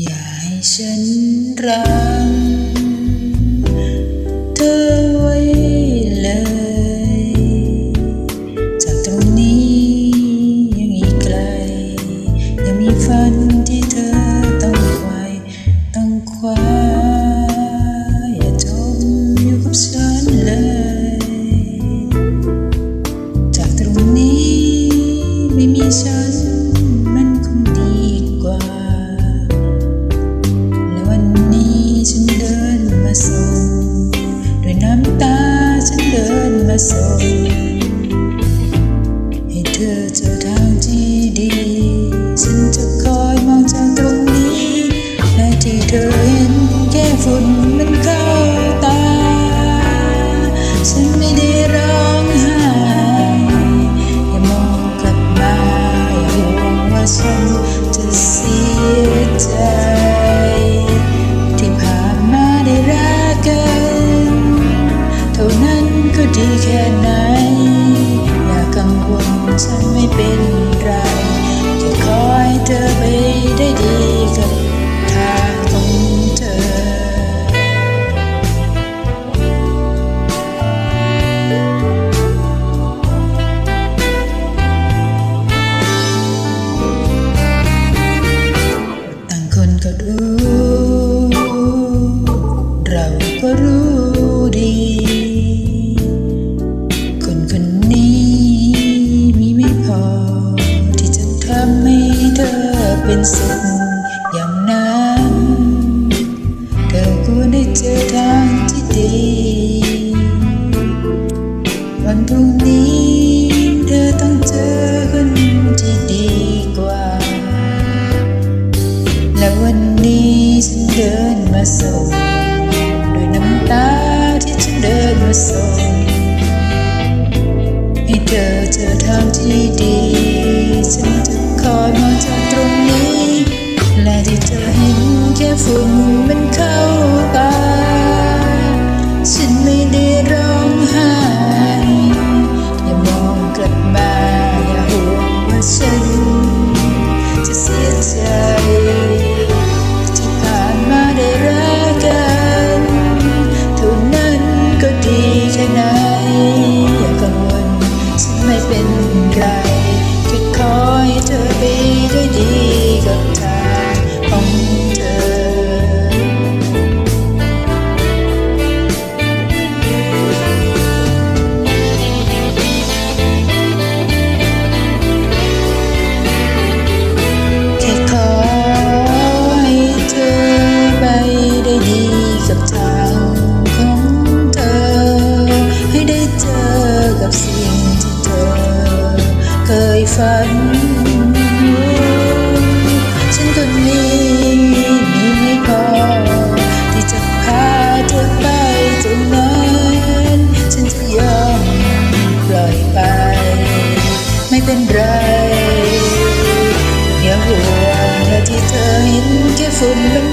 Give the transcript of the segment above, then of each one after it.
อย่าให้ฉันรังเธอไว้เลย จากตรงนี้ยังอีกไกล ยังมีฝันที่เธอต้องไขวต้องคว้าอย่า ฝุ่นมันเข้าตา ฉันไม่ได้ร้องไห้อย่ามองกลับมาอย่าห่วงว่าฉันจะเสียใจ ที่ผ่านมาได้รักกัน เท่านั้นก็ดีแค่ไหน อย่ากังวลฉันไม่เป็นไรแค่ขอให้เธอไป เป็นสุขอย่างนั้นเธอควรได้เจอทางที่ดี วันพรุ่งนี้เธอต้องเจอคนที่ดีกว่า และวันนี้ฉันเดินมาส่งด้วยน้ำตาที่ฉันเดินมาส่งให้เธอเจอทางที่ดี กับทางของเธอ ให้ได้เจอกับสิ่งที่เธอ เคยฝัน ฉันคนนี้มีไม่พอ ที่จะพาเธอไปตรงนั้นฉันจะยอมปล่อยไป ไม่เป็นไรอย่าห่วงและที่เธอเห็นแค่ฝุ่น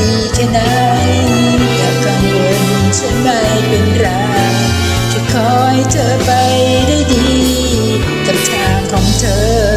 ดีแค่ไหนอย่ากังวลฉันไม่เป็นไรจะคอยเธอไปได้ดี กับทางของเธอ